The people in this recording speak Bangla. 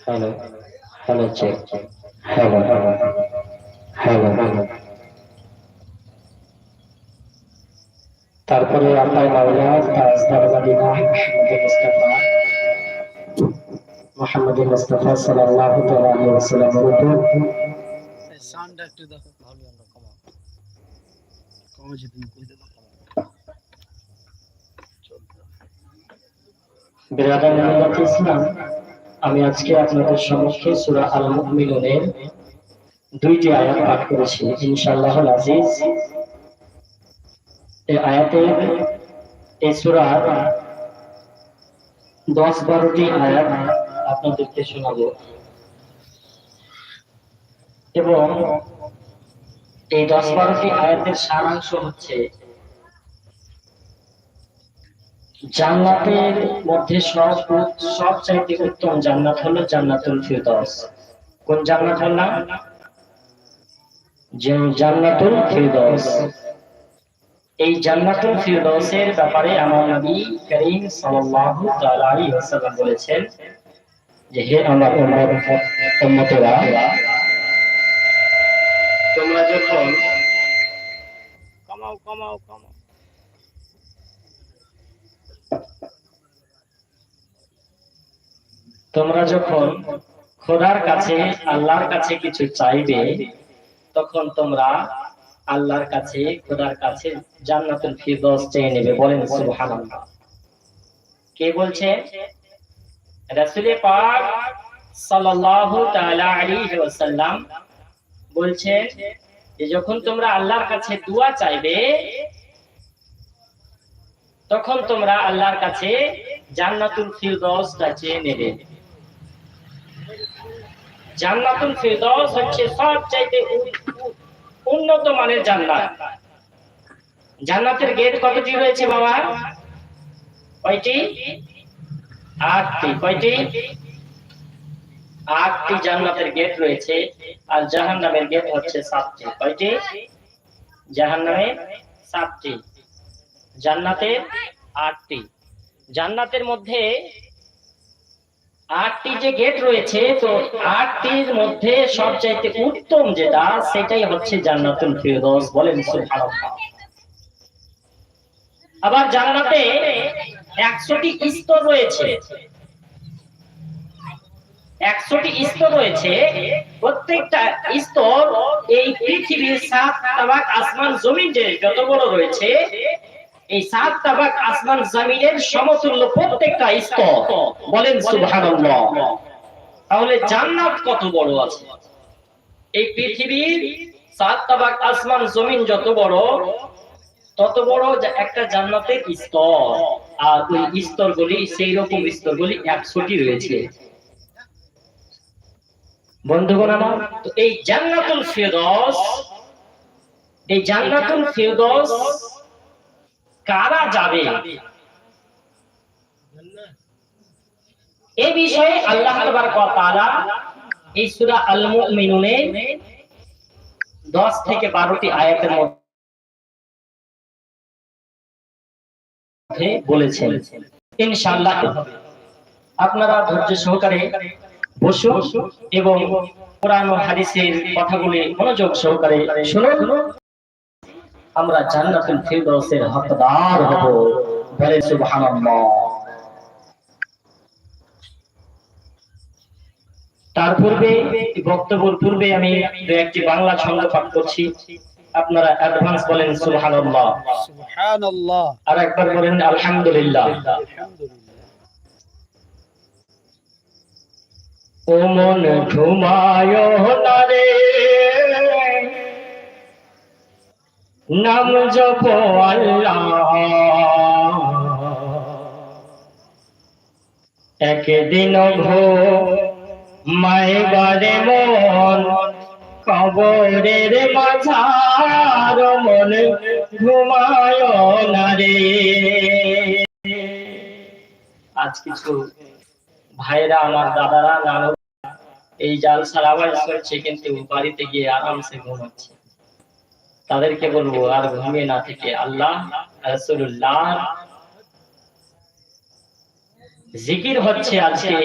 Hello hello check hello hello hello hello তারপরে আল্লাহ মাওলা তাজদার Medina Muhammad Mustafa Muhammad Mustafa সাল্লাল্লাহু আলাইহি ওয়াসাল্লামের উপর সাউন্ডটা একটু দেখো ভালো আমরা কমাও কমা যদি কই দেবো আমি আজকে আপনাদের সম্মুখে সূরা আল মুমিনুনের দুইটি আয়াত পাঠ করেছি ইনশাআল্লাহ আজিজ। এই আয়াতের এই সূরার দশ বারোটি আয়াত আপনাদেরকে শোনাবো। এবং এই দশ বারোটি আয়াতের সারাংশ হচ্ছে জান্নাতের মধ্যে সব উত্তম জান্নাত হলো জান্নাতুল কোন জান্নাত হল জান্নাতুল এই জান্নাতুল ব্যাপারে আমার নবী করিম সাল্লাল্লাহু তাআলা ওয়াসাল্লাম বলেছেন যে, হে আমার উম্মত, উম্মতেরা, তোমরা যখন কমাও কমাও কমাও। তোমরা যখন খোদার কাছে, আল্লাহর কাছে কিছু চাইবে, তখন তোমরা আল্লাহর কাছে, খোদার কাছে জান্নাতুল ফিরদৌস চেয়ে নেবে। বলেন, সুবহানাল্লাহ। কে বলছে? রাসূল পাক সাল্লাল্লাহু তাআলা আলাইহি ওয়াসাল্লাম বলছে যে, যখন তোমরা আল্লাহর কাছে দোয়া চাইবে, তখন তোমরা আল্লাহর কাছে জান্নাতুল ফিরদৌসটা চেয়ে নেবে। জান্নাতুল ফিরদৌস হচ্ছে সবচাইতে উন্নত মানের জান্নাত। জান্নাতের গেট কতটি রয়েছে বাবা? কয়টি? আটটি। কয়টি? আটটি জান্নাতের গেট রয়েছে আর জাহান্নামের গেট হচ্ছে সাতটি। কয়টি? জাহান্নামের সাতটি। জান্নাতের আটটি। জান্নাতের মধ্যে আটটি যে গেট রয়েছে, তো আটটির মধ্যে সবচাইতে উত্তম যেটা, সেটাই হচ্ছে জান্নাতুল ফিরদৌস বলেন সুবহানাল্লাহ। আবার জান্নাতে একশোটি স্তর রয়েছে। একশোটি স্তর রয়েছে। প্রত্যেকটা স্তর এই পৃথিবীর সাত তাবাক আসমান জমিন যে যত বড় রয়েছে এই সাত তাবাক আসমান জমিনের সমতুল্য প্রত্যেকটা স্তর। বলেন সুবহানাল্লাহ। তাহলে জান্নাত কত বড় আছে? এই পৃথিবীর সাত তাবাক আসমান জমিন যত বড়, তত বড় একটা জান্নাতের স্তর। আর ওই স্তরগুলি সেই রকম স্তরগুলি একশোটি রয়েছে। বন্ধুগণ আমার এই জান্নাতুল ফিরদৌস এই জান্নাতুল ফিরদৌস কারা যাবে? এই বিষয়ে আল্লাহ এই সূরা আল 10 থেকে 12টি আয়াতের মধ্যে বলেছেন। আপনারা ধৈর্য সহকারে বসুন এবং মনোযোগ সহকারে শুনুন। আমরা জান্নাতুল ফিরদৌসের হকদার হব। বলে সুবহানাল্লাহ। তার পূর্বে বক্তব্যের পূর্বে আমি দু একটি বাংলা ছন্দ পাঠ করছি। আপনারা অ্যাডভান্স বলেন সুবহানাল্লাহ। সুবহানাল্লাহ। আর একবার বলেন আলহামদুলিল্লাহ। ও মন ঘুমায় না রে। নাম জপ আল্লাহ। একদিন ঘো মাইবারে মন, কবরের মাঝার মন, ঘুমায় না রে। আজ কিছু ভাইরা আমার দাদারা নানু এই জাল সারাবাই করছে কিন্তু বাড়িতে গিয়ে আরামসে ঘুমাচ্ছে। তাদেরকে বলব আর ঘুমিয়ে না থেকে আল্লাহ রসুল্লাহ জিকির হচ্ছে আজকে